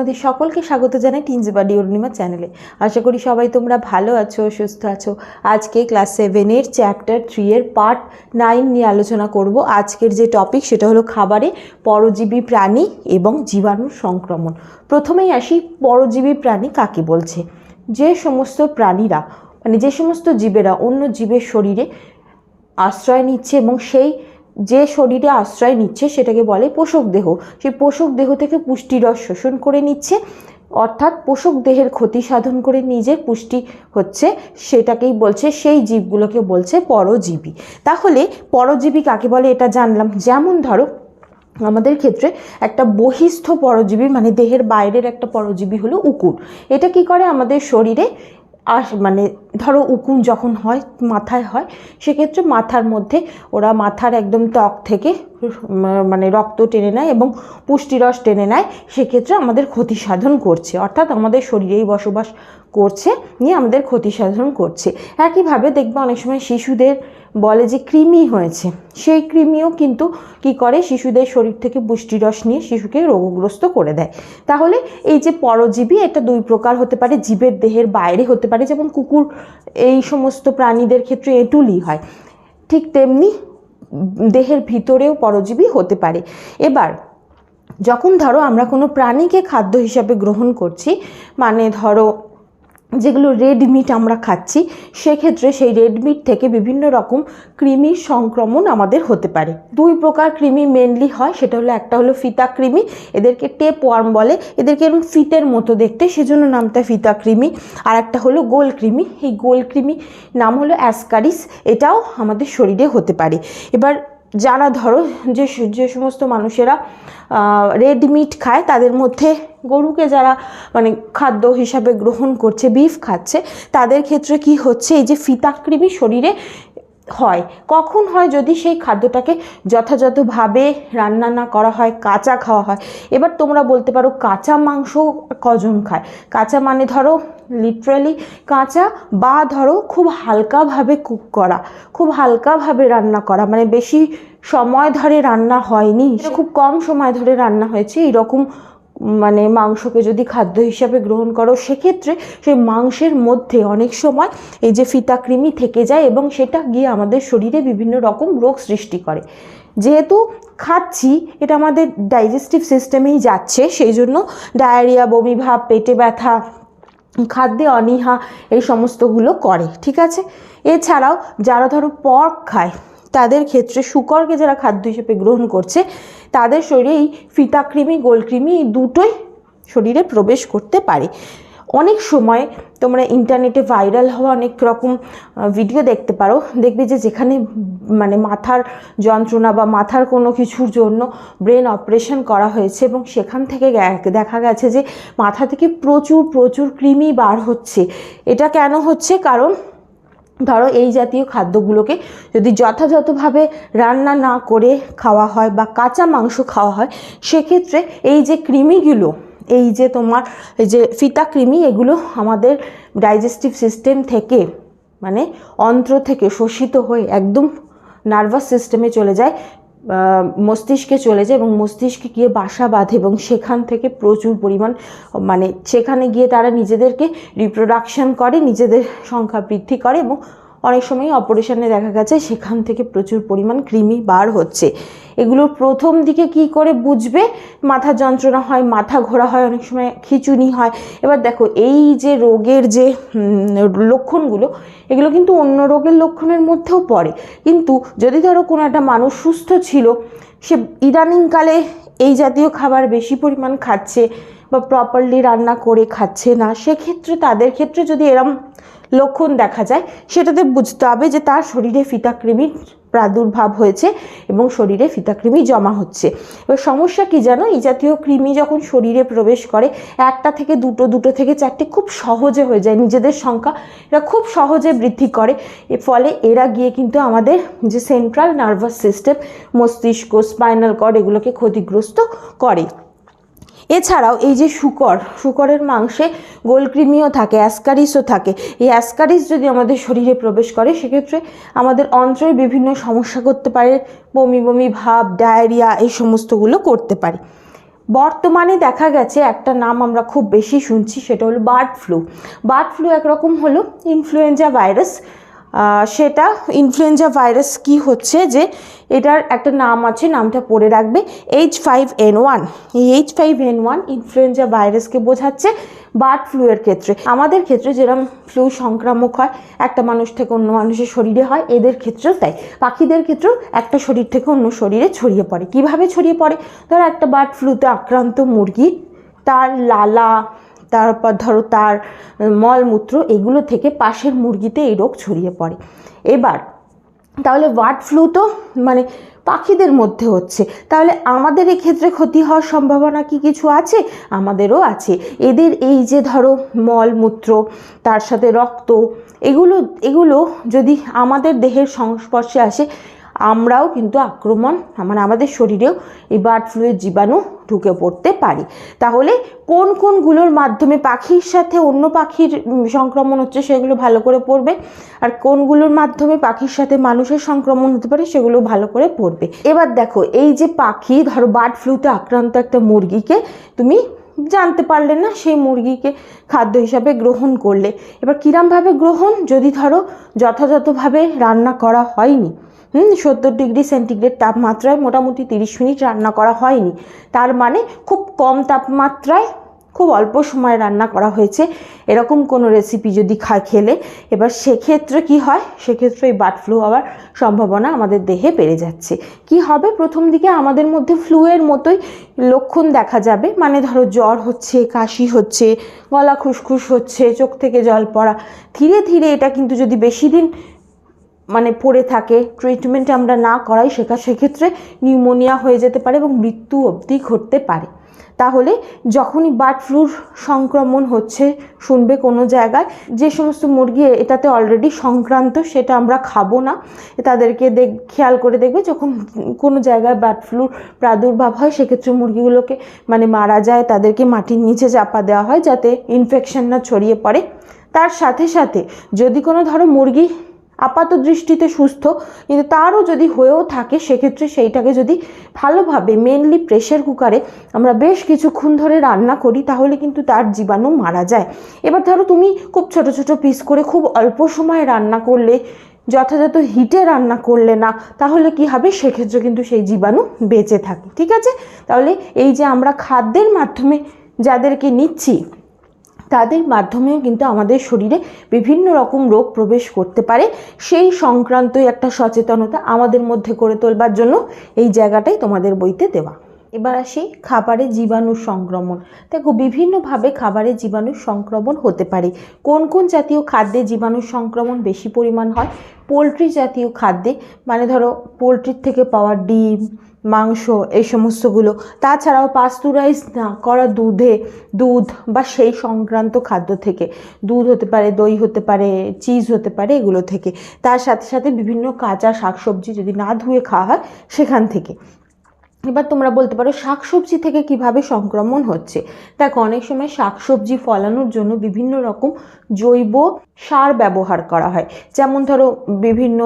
তোমাদের সকলকে স্বাগত জানাই টিনজ বাডি অরুণিমা চ্যানেলে। আশা করি সবাই তোমরা ভালো আছো, সুস্থ আছো। আজকে ক্লাস সেভেনের চ্যাপ্টার থ্রি এর পার্ট নাইন নিয়ে আলোচনা করব। আজকের যে টপিক সেটা হলো খাবারে পরজীবী প্রাণী এবং জীবাণুর সংক্রমণ। প্রথমেই আসি, পরজীবী প্রাণী কাকে বলছে? যে সমস্ত প্রাণীরা মানে যে সমস্ত জীবেরা অন্য জীবের শরীরে আশ্রয় নিচ্ছে এবং সেই যে শরীরে আশ্রয় নিচ্ছে সেটাকে বলে পোষক দেহ। সেই পোষক দেহ থেকে পুষ্টিরস শোষণ করে নিচ্ছে, অর্থাৎ পোষক দেহের ক্ষতি সাধন করে নিজের পুষ্টি হচ্ছে, সেটাকেই বলছে, সেই জীবগুলোকে বলছে পরজীবী। তাহলে পরজীবী কাকে বলে এটা জানলাম। যেমন ধরো, আমাদের ক্ষেত্রে একটা বহিস্থ পরজীবী মানে দেহের বাইরের একটা পরজীবী হলো উকুন এটা কি করে? আমাদের শরীরে আস মানে ধরো উকুন যখন হয়, মাথায় হয়, সেক্ষেত্রে মাথার মধ্যে ওরা মাথার একদম ত্বক থেকে মানে রক্ত টেনে নেয় এবং পুষ্টিরস টেনে নেয়। সেক্ষেত্রে আমাদের ক্ষতি সাধন করছে। অর্থাৎ আমাদের শরীরেই বসবাস করছে, নিয়ে আমাদের ক্ষতি সাধন করছে। একইভাবে দেখবে অনেক সময় শিশুদের বলে যে কৃমি হয়েছে। সেই কৃমিও কিন্তু কি করে? শিশুদের শরীর থেকে পুষ্টিরস নিয়ে শিশুকে রোগগ্রস্ত করে দেয়। তাহলে এই যে পরজীবী, এটা দুই প্রকার হতে পারে। জীবের দেহের বাইরে হতে পারে, যেমন কুকুর, এই সমস্ত প্রাণীদের ক্ষেত্রে এটুলি হয়। ঠিক তেমনি দেহের ভিতরেও পরজীবী হতে পারে। এবার, যখন ধরো আমরা কোনো প্রাণীকে খাদ্য হিসাবে গ্রহণ করছি মানে ধরো যেগুলো রেড মিট আমরা খাচ্ছি, সেক্ষেত্রে সেই রেড মিট থেকে বিভিন্ন রকম কৃমির সংক্রমণ আমাদের হতে পারে। দুই প্রকার কৃমি মেনলি হয়, সেটা হলো একটা হলো ফিতা কৃমি এদেরকে টেপ ওয়ার্ম বলে, এদেরকে এরকম ফিতের মতো দেখতে, সেজন্য নামটা ফিতা কৃমি আর একটা হলো গোল কৃমি এই গোল কৃমি নাম হলো অ্যাসকারিস এটাও আমাদের শরীরে হতে পারে। এবার যারা ধরো যে যে সমস্ত মানুষেরা রেড মিট খায়, তাদের মধ্যে গরুকে যারা মানে খাদ্য হিসাবে গ্রহণ করছে বিফ খাচ্ছে তাদের ক্ষেত্রে কি হচ্ছে? এই যে ফিতাকৃমি শরীরে হয়। কখন হয় যদি সেই খাদ্যটাকে যথাযথভাবে রান্না না করা হয় কাঁচা খাওয়া হয়? এবার তোমরা বলতে পারো কাঁচা মাংস কজন খায়? কাঁচা মানে ধরো লিটারালি কাঁচা বা ধরো খুব হালকাভাবে কুক করা খুব হালকাভাবে রান্না করা। মানে বেশি সময় ধরে রান্না হয়নি খুব কম সময় ধরে রান্না হয়েছে এরকম মানে মাংসকে যদি খাদ্য হিসাবে গ্রহণ করো, সেক্ষেত্রে সেই মাংসের মধ্যে অনেক সময় এই যে ফিতাকৃমি থেকে যায় এবং সেটা গিয়ে আমাদের শরীরে বিভিন্ন রকম রোগ সৃষ্টি করে। যেহেতু খাচ্ছি, এটা আমাদের ডাইজেস্টিভ সিস্টেমেই যাচ্ছে, সেই জন্য ডায়রিয়া বমি ভাব, পেটে ব্যথা, খাদ্যে অনীহা, এই সমস্তগুলো করে, ঠিক আছে? এছাড়াও যারা ধরো পর্ক খায় তাদের ক্ষেত্রে শুকরকে যারা খাদ্য হিসেবে গ্রহণ করছে, তাদের শরীরে এই ফিতাকৃমি, গোলকৃমি দুটোই শরীরে প্রবেশ করতে পারে। অনেক সময় তোমরা ইন্টারনেটে ভাইরাল হওয়া অনেক রকম ভিডিও দেখতে পারো। দেখবে যে যেখানে মানে মাথার যন্ত্রণা বা মাথার কোনো কিছুর জন্য ব্রেন অপারেশন করা হয়েছে এবং সেখান থেকে দেখা গেছে যে মাথা থেকে প্রচুর প্রচুর কৃমি বার হচ্ছে। এটা কেন হচ্ছে? কারণ ধরো এই জাতীয় খাদ্যগুলোকে যদি যথাযথভাবে রান্না না করে খাওয়া হয় বা কাঁচা মাংস খাওয়া হয়, সেক্ষেত্রে এই যে কৃমিগুলো, এই যে তোমার এই যে ফিতা কৃমি, এগুলো আমাদের ডাইজেস্টিভ সিস্টেম থেকে মানে অন্ত্র থেকে শোষিত হয়ে একদম নার্ভাস সিস্টেমে চলে যায়। মস্তিষ্কে চলে যায় এবং মস্তিষ্কে গিয়ে বাসা বাঁধে এবং সেখান থেকে প্রচুর পরিমাণ মানে সেখানে গিয়ে তারা নিজেদেরকে রিপ্রোডাকশন করে, নিজেদের সংখ্যা বৃদ্ধি করে এবং অনেক সময় অপারেশনে দেখা গেছে সেখান থেকে প্রচুর পরিমাণ কৃমি বার হচ্ছে। এগুলো প্রথম দিকে কি করে বুঝবে? মাথা যন্ত্রণা হয়, মাথা ঘোরা হয়, অনেক সময় খিচুনি হয়। এবার দেখো, এই যে রোগের যে লক্ষণগুলো, এগুলো কিন্তু অন্য রোগের লক্ষণের মধ্যেও পড়ে। কিন্তু যদি ধরো কোনো একটা মানুষ সুস্থ ছিল, সে ইদানিংকালে এই জাতীয় খাবার বেশি পরিমাণ খাচ্ছে বা প্রপারলি রান্না করে খাচ্ছে না, সেক্ষেত্রে তাদের ক্ষেত্রে যদি এরম লক্ষণ দেখা যায়। সেটাতে বুঝতে হবে যে তার শরীরে ফিতাকৃমির প্রাদুর্ভাব হয়েছে এবং শরীরে ফিতাকৃমি জমা হচ্ছে। এবার সমস্যা কি জানো? এই জাতীয় কৃমি যখন শরীরে প্রবেশ করে, একটা থেকে দুটো দুটো থেকে চারটে খুব সহজে হয়ে যায়। নিজেদের সংখ্যা এরা খুব সহজে বৃদ্ধি করে। ফলে এরা গিয়ে কিন্তু আমাদের যে সেন্ট্রাল নার্ভাস সিস্টেম মস্তিষ্ক স্পাইনাল কর্ড এগুলোকে ক্ষতিগ্রস্ত করে। এছাড়াও এই যে শুকর, শুকরের মাংসে গোলকৃমিও থাকে, অ্যাসকারিসও থাকে। এই অ্যাসকারিস যদি আমাদের শরীরে প্রবেশ করে, সেক্ষেত্রে আমাদের অন্ত্রের বিভিন্ন সমস্যা করতে পারে, বমি বমি, ভাব, ডায়রিয়া, এই সমস্তগুলো করতে পারে। বর্তমানে দেখা গেছে একটা নাম আমরা খুব বেশি শুনছি, সেটা হলো বার্ড ফ্লু। বার্ড ফ্লু একরকম হলো ইনফ্লুয়েঞ্জা ভাইরাস। সেটা ইনফ্লুয়েঞ্জা ভাইরাস কি হচ্ছে যে এটার একটা নাম আছে, নামটা পড়ে রাখবে এইচ ফাইভ এন ওয়ান এই H five N one influenza ভাইরাসকে বোঝাচ্ছে বার্ড ফ্লুয়ের ক্ষেত্রে। আমাদের ক্ষেত্রে যেরকম ফ্লু সংক্রামক হয়, একটা মানুষ থেকে অন্য মানুষের শরীরে হয়, এদের ক্ষেত্রেও তাই। পাখিদের ক্ষেত্রেও একটা শরীর থেকে অন্য শরীরে ছড়িয়ে পড়ে। কীভাবে ছড়িয়ে পড়ে? ধরো একটা বার্ড ফ্লুতে আক্রান্ত মুরগি, তার লালা তারপর ধরো তার মলমূত্র এগুলো থেকে পাশের মুরগিতে এই রোগ ছড়িয়ে পড়ে। এবার, তাহলে বার্ড ফ্লু তো মানে পাখিদের মধ্যে হচ্ছে। তাহলে আমাদের এক্ষেত্রে ক্ষতি হওয়ার সম্ভাবনা কি কিছু আছে? আমাদেরও আছে। এদের এই যে ধরো মলমূত্র, তার সাথে রক্ত, এগুলো এগুলো যদি আমাদের দেহের সংস্পর্শে আসে আমরাও কিন্তু আক্রমণ মানে আমাদের শরীরেও এই বার্ড ফ্লুয়ের জীবাণু ঢুকে পড়তে পারি। তাহলে কোন কোনগুলোর মাধ্যমে পাখির সাথে অন্য পাখির সংক্রমণ হচ্ছে সেগুলো ভালো করে পড়বে, আর কোনগুলোর মাধ্যমে পাখির সাথে মানুষের সংক্রমণ হতে পারে সেগুলো ভালো করে পড়বে। এবার দেখো, এই যে পাখি, ধরো বার্ড ফ্লুতে আক্রান্ত একটা মুরগিকে তুমি জানতে পারলে না, সেই মুরগিকে খাদ্য হিসাবে গ্রহণ করলে। এবার কিরমভাবে গ্রহণ? যদি ধরো যথাযথভাবে রান্না করা হয়নি সত্তর ডিগ্রি সেন্টিগ্রেড তাপমাত্রায় মোটামুটি তিরিশ মিনিট রান্না করা হয়নি। তার মানে খুব কম তাপমাত্রায় খুব অল্প সময় রান্না করা হয়েছে। এরকম কোনো রেসিপি যদি খা, খেলে, এবার সেক্ষেত্রে কি হয়? সেক্ষেত্রে এই বার্ড ফ্লু হওয়ার সম্ভাবনা আমাদের দেহে বেড়ে যাচ্ছে। কি হবে? প্রথম দিকে আমাদের মধ্যে ফ্লুয়ের মতোই লক্ষণ দেখা যাবে। মানে ধরো জ্বর হচ্ছে, কাশি হচ্ছে, গলা খুসখুস হচ্ছে, চোখ থেকে জল পড়া। ধীরে ধীরে এটা কিন্তু যদি বেশি দিন মানে পড়ে থাকে। ট্রিটমেন্ট আমরা না করাই, সেখা, সেক্ষেত্রে নিউমোনিয়া হয়ে যেতে পারে এবং মৃত্যু অবধি ঘটতে পারে। তাহলে যখনই বার্ড ফ্লুর সংক্রমণ হচ্ছে, শুনবে কোনো জায়গায়, যে সমস্ত মুরগি এটাতে অলরেডি সংক্রান্ত, সেটা আমরা খাব না। তাদেরকে দেখ, খেয়াল করে দেখবে যখন কোনো জায়গায় বার্ড ফ্লুর প্রাদুর্ভাব হয়, সেক্ষেত্রে মুরগিগুলোকে মানে মারা যায়, তাদেরকে মাটির নিচে চাপা দেওয়া হয় যাতে ইনফেকশন না ছড়িয়ে পড়ে। তার সাথে সাথে যদি কোনো ধরো মুরগি আপাত দৃষ্টিতে সুস্থ, কিন্তু তারও যদি হয়েও থাকে, সেক্ষেত্রে সেইটাকে যদি ভালোভাবে মেনলি প্রেশার কুকারে আমরা বেশ কিছুক্ষণ ধরে রান্না করি, তাহলে কিন্তু তার জীবাণু মারা যায়। এবার ধরো তুমি খুব ছোট ছোট পিস করে খুব অল্প সময় রান্না করলে, যথাযথ হিটে রান্না করলে না, তাহলে কি হবে? সেক্ষেত্রে কিন্তু সেই জীবাণু বেঁচে থাকে। ঠিক আছে? তাহলে এই যে আমরা খাদ্যের মাধ্যমে যাদেরকে নিচ্ছি তাদের মাধ্যমেও কিন্তু আমাদের শরীরে বিভিন্ন রকম রোগ প্রবেশ করতে পারে। সেই সংক্রান্তই একটা সচেতনতা আমাদের মধ্যে করে তোলবার জন্য এই জায়গাটাই তোমাদের বইতে দেওয়া। এবার আসি খাবারে জীবাণু সংক্রমণ। দেখো, বিভিন্নভাবে খাবারে জীবাণু সংক্রমণ হতে পারে। কোন কোন জাতীয় খাদ্যে জীবাণু সংক্রমণ বেশি পরিমাণ হয়? পোলট্রি জাতীয় খাদ্যে মানে ধরো পোলট্রির থেকে পাওয়া ডিম মাংস, এই সমস্তগুলো। তাছাড়াও পাস্তুরাইজ না, করা দুধে, দুধ বা সেই সংক্রান্ত খাদ্য থেকে। দুধ হতে পারে, দই হতে পারে, চিজ হতে পারে, এগুলো থেকে। তার সাথে সাথে বিভিন্ন কাঁচা শাকসবজি যদি না ধুয়ে খাওয়া হয়, সেখান থেকে। এবার তোমরা বলতে পারো শাকসবজি থেকে কীভাবে সংক্রমণ হচ্ছে। দেখো, অনেক সময় শাকসবজি ফলানোর জন্য বিভিন্ন রকম জৈব সার ব্যবহার করা হয়। যেমন ধরো বিভিন্ন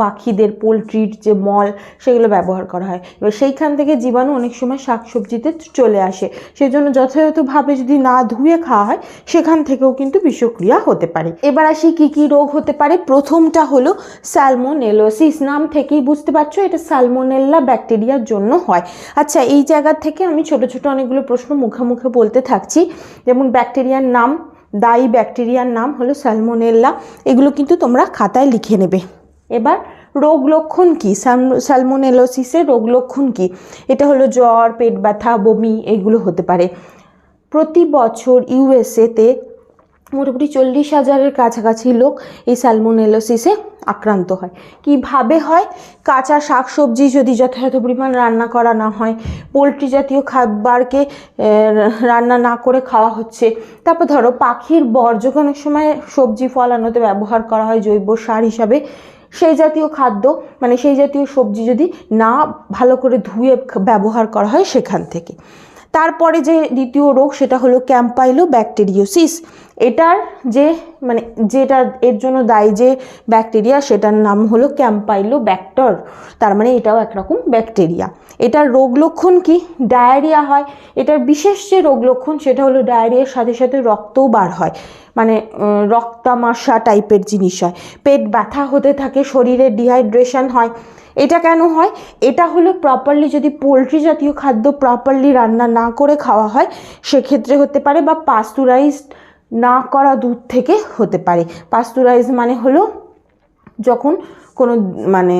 পাখিদের পোলট্রির যে মল, সেগুলো ব্যবহার করা হয়। এবার সেইখান থেকে জীবাণু অনেক সময় শাকসবজিতে চলে আসে। সেই জন্য যথাযথভাবে যদি না ধুয়ে খাওয়া হয়, সেখান থেকেও কিন্তু বিষক্রিয়া হতে পারে। এবার আসি কি কি রোগ হতে পারে। প্রথমটা হলো স্যালমোনেলোসিস। নাম থেকেই বুঝতে পারছ, এটা স্যালমোনেল্লা ব্যাকটেরিয়ার জন্য হয়। আচ্ছা এই জায়গা থেকে আমি ছোট ছোট অনেকগুলো প্রশ্ন মুখে মুখে বলতে থাকছি। যেমন ব্যাকটেরিয়ার নাম দায়ী ব্যাকটেরিয়ার নাম হলো স্যালমোনেল্লা। এগুলো কিন্তু তোমরা খাতায় লিখে নেবে। এবার রোগ লক্ষণ কী? স্যালমোনেলোসিসের রোগ লক্ষণ কী? এটা হলো জ্বর, পেট ব্যথা, বমি, এগুলো হতে পারে। প্রতি বছর ইউএসএতে মোটামুটি চল্লিশ হাজারের কাছাকাছি লোক এই স্যালমোনেলোসিসে আক্রান্ত হয়। কীভাবে হয়? কাঁচা শাকসবজি যদি যথাযথ পরিমাণ রান্না করা না হয়, পোলট্রি জাতীয় খাবারকে রান্না না করে খাওয়া হচ্ছে। তারপর ধরো, পাখির বর্জ্যকে অনেক সময় সবজি ফল ফলানোতে ব্যবহার করা হয় জৈব সার হিসাবে, সেই জাতীয় খাদ্য মানে সেই জাতীয় সবজি যদি না ভালো করে ধুয়ে ব্যবহার করা হয় সেখান থেকে। তারপরে যে দ্বিতীয় রোগ সেটা হলো ক্যাম্পাইলো ব্যাকটেরিওসিস এটার যে মানে যেটা এর জন্য দায়ী যে ব্যাকটেরিয়া সেটার নাম হলো ক্যাম্পাইলো ব্যাক্টর তার মানে এটাও একরকম ব্যাকটেরিয়া। এটার রোগ লক্ষণ কি? ডায়রিয়া হয়। এটার বিশেষ যে রোগ লক্ষণ সেটা হলো ডায়রিয়ার সাথে সাথে রক্তও বার হয়। মানে রক্তামাশা টাইপের জিনিস হয়। পেট ব্যথা হতে থাকে, শরীরে ডিহাইড্রেশন হয়। এটা কেন হয়? এটা হলো প্রপারলি যদি পোলট্রি জাতীয় খাদ্য প্রপারলি রান্না না করে খাওয়া হয়, সেক্ষেত্রে হতে পারে বা পাস্তুরাইজড না করা দুধ থেকে হতে পারে। পাস্তুরাইজ মানে হলো যখন কোনো মানে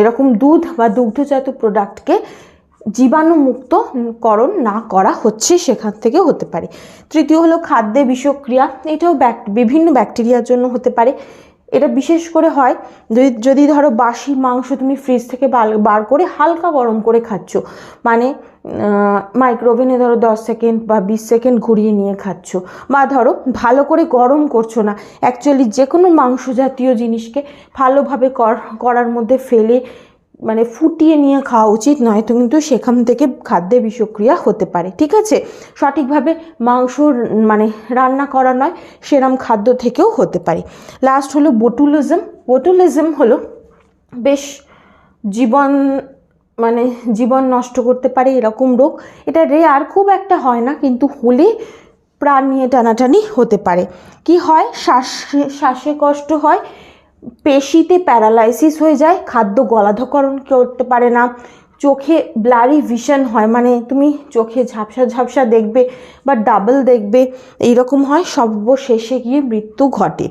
এরকম দুধ বা দুগ্ধজাত প্রোডাক্টকে জীবাণুমুক্ত করণ না করা হচ্ছে, সেখান থেকে হতে পারে। তৃতীয় হলো খাদ্যে বিষক্রিয়া। এটাও বিভিন্ন ব্যাকটেরিয়ার জন্য হতে পারে। এটা বিশেষ করে হয় যদি যদি ধরো বাসি মাংস তুমি ফ্রিজ থেকে বার করে হালকা গরম করে খাচ্ছ মানে মাইক্রোওভেনে ধরো দশ সেকেন্ড বা বিশ সেকেন্ড ঘুরিয়ে নিয়ে খাচ্ছ, বা ধরো ভালো করে গরম করছ না অ্যাকচুয়ালি যে কোনো মাংস জাতীয় জিনিসকে ভালোভাবে কর- করার মধ্যে ফেলে মানে ফুটিয়ে নিয়ে খাওয়া উচিত নয়, তো কিন্তু সেখান থেকে খাদ্যে বিষক্রিয়া হতে পারে, ঠিক আছে? সঠিকভাবে মাংস মানে রান্না করা নয়, সেরম খাদ্য থেকেও হতে পারে। লাস্ট হলো বোটুলিজম বোটুলিজম হলো বেশ জীবন মানে জীবন নষ্ট করতে পারে এরকম রোগ। এটা রেয়ার খুব একটা হয় না, কিন্তু হলে প্রাণ নিয়ে টানাটানি হতে পারে। কি হয়? শ্বাস, শ্বাসে কষ্ট হয় পেশিতে প্যারালাইসিস হয়ে যায়, খাদ্য গলাধকরণ করতে পারে না, চোখে ব্লারি ভিশন হয় মানে তুমি চোখে ঝাপসা ঝাপসা দেখবে বা ডাবল দেখবে, এইরকম হয়, সর্বশেষে গিয়ে মৃত্যু ঘটে।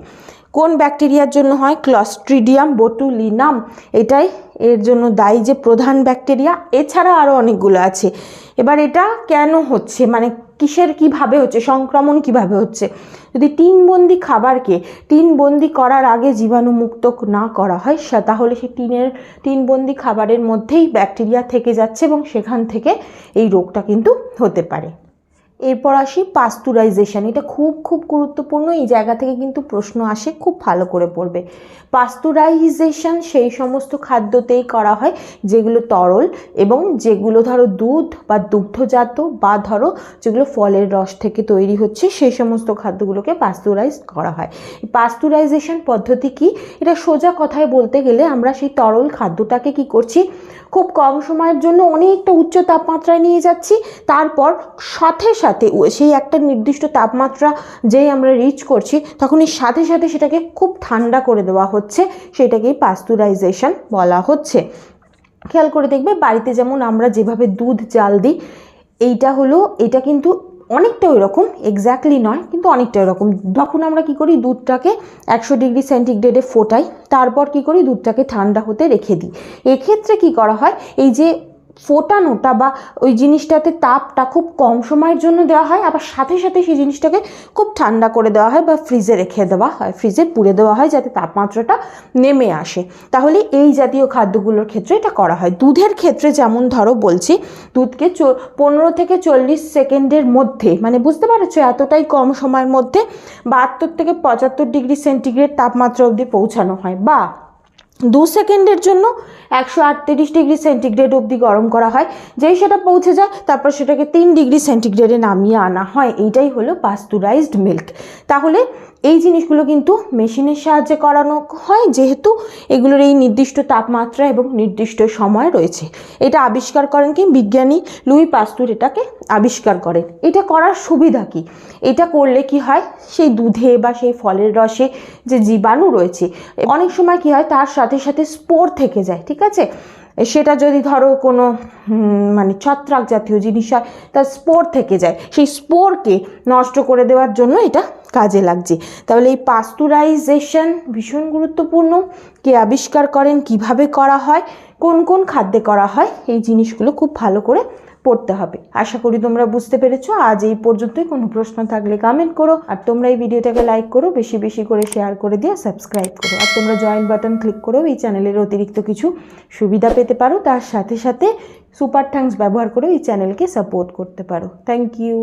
কোন ব্যাকটেরিয়ার জন্য হয়? ক্লস্ট্রিডিয়াম বোটুলিনাম এটাই এর জন্য দায়ী যে প্রধান ব্যাকটেরিয়া। এছাড়া আরও অনেকগুলো আছে। এবার এটা কেন হচ্ছে? মানে কিসের কীভাবে হচ্ছে, সংক্রমণ কীভাবে হচ্ছে? যদি টিনবন্দি খাবারকে টিনবন্দি করার আগে জীবাণুমুক্ত না করা হয়, সে- তাহলে সেই টিনের টিনবন্দি খাবারের মধ্যেই ব্যাকটেরিয়া থেকে যাচ্ছে এবং সেখান থেকে এই রোগটা কিন্তু হতে পারে। এরপর আসি পাস্তুরাইজেশান এটা খুব খুব গুরুত্বপূর্ণ। এই জায়গা থেকে কিন্তু প্রশ্ন আসে, খুব ভালো করে পড়বে। পাস্তুরাইজেশন সেই সমস্ত খাদ্যতেই করা হয়, যেগুলো তরল এবং যেগুলো ধরো দুধ বা দুগ্ধজাত বা ধরো যেগুলো ফলের রস থেকে তৈরি হচ্ছে, সেই সমস্ত খাদ্যগুলোকে পাস্তুরাইজ করা হয়। পাস্তুরাইজেশন পদ্ধতি কি? এটা সোজা কথায় বলতে গেলে আমরা সেই তরল খাদ্যটাকে কি করছি? খুব কম সময়ের জন্য অনেকটা উচ্চ তাপমাত্রায় নিয়ে যাচ্ছি, তারপর সাথে ও- সেই একটা নির্দিষ্ট তাপমাত্রা যেই আমরা রিচ করছি তখন এই সাথে সাথে সেটাকে খুব ঠান্ডা করে দেওয়া হচ্ছে। সেটাকেই পাস্তুরাইজেশন বলা হচ্ছে। খেয়াল করে দেখবে বাড়িতে যেমন আমরা যেভাবে দুধ, জাল দিই, এইটা হলো, এটা কিন্তু অনেকটা ওই রকম এক্স্যাক্টলি নয়, কিন্তু অনেকটা ওরকম তখন আমরা কি করি, দুধটাকে একশো ডিগ্রি সেন্টিগ্রেডে ফোটাই, তারপর কি করি, দুধটাকে ঠান্ডা হতে রেখে দিই। এক্ষেত্রে কি করা হয়, এই যে ফোটানোটা বা ওই জিনিসটাতে তাপটা খুব কম সময়ের জন্য দেওয়া হয়, আবার সাথে সাথে সেই জিনিসটাকে খুব ঠান্ডা করে দেওয়া হয় বা ফ্রিজে রেখে দেওয়া হয়, ফ্রিজে পুড়ে দেওয়া হয় যাতে তাপমাত্রাটা নেমে আসে। তাহলে এই জাতীয় খাদ্যগুলোর ক্ষেত্রে এটা করা হয়। দুধের ক্ষেত্রে যেমন ধরো বলছি, দুধকে চো- পনেরো থেকে চল্লিশ সেকেন্ডের মধ্যে মানে বুঝতে পারছ এতটাই কম সময়ের মধ্যে বাহাত্তর থেকে পঁচাত্তর ডিগ্রি সেন্টিগ্রেড তাপমাত্রা অবধি পৌঁছানো হয় বা দু সেকেন্ডের জন্য একশো আটত্রিশ ডিগ্রি সেন্টিগ্রেড অবধি গরম করা হয়। যেই সেটা পৌঁছে যায়, তারপর সেটাকে তিন ডিগ্রি সেন্টিগ্রেডে নামিয়ে আনা হয়। এইটাই হলো পাস্তুরাইজড মিল্ক তাহলে এই জিনিসগুলো কিন্তু মেশিনের সাহায্যে করানো হয়, যেহেতু এগুলোর এই নির্দিষ্ট তাপমাত্রা এবং নির্দিষ্ট সময় রয়েছে। এটা আবিষ্কার করেন কি? বিজ্ঞানী লুই পাস্তুর এটাকে আবিষ্কার করেন। এটা করার সুবিধা কি? এটা করলে কি হয়? সেই দুধে বা সেই ফলের রসে যে জীবাণু রয়েছে, অনেক সময় কি হয়? তার সাথে সাথে স্পোর থেকে যায়, ঠিক আছে? সেটা যদি ধরো কোনো মানে ছত্রাক জাতীয় জিনিস হয় তার স্পোর থেকে যায়। সেই স্পোরকে নষ্ট করে দেওয়ার জন্য এটা কাজে লাগছে। তাহলে এই পাস্তুরাইজেশন ভীষণ গুরুত্বপূর্ণ। কে আবিষ্কার করেন, কীভাবে করা হয়, কোন কোন খাদ্যে করা হয়, এই জিনিসগুলো খুব ভালো করে পড়তে হবে। আশা করি তোমরা বুঝতে পেরেছ। আজ এই পর্যন্তই। কোনো প্রশ্ন থাকলে কমেন্ট করো। আর তোমরা এই ভিডিওটাকে লাইক করো। বেশি বেশি করে শেয়ার করে দিয়ে সাবস্ক্রাইব করো। আর তোমরা জয়েন্ট বাটন ক্লিক করো এই চ্যানেলের অতিরিক্ত কিছু সুবিধা পেতে পারো। তার সাথে সাথে সুপার থ্যাঙ্কস ব্যবহার করে এই চ্যানেলকে সাপোর্ট করতে পারো। Thank you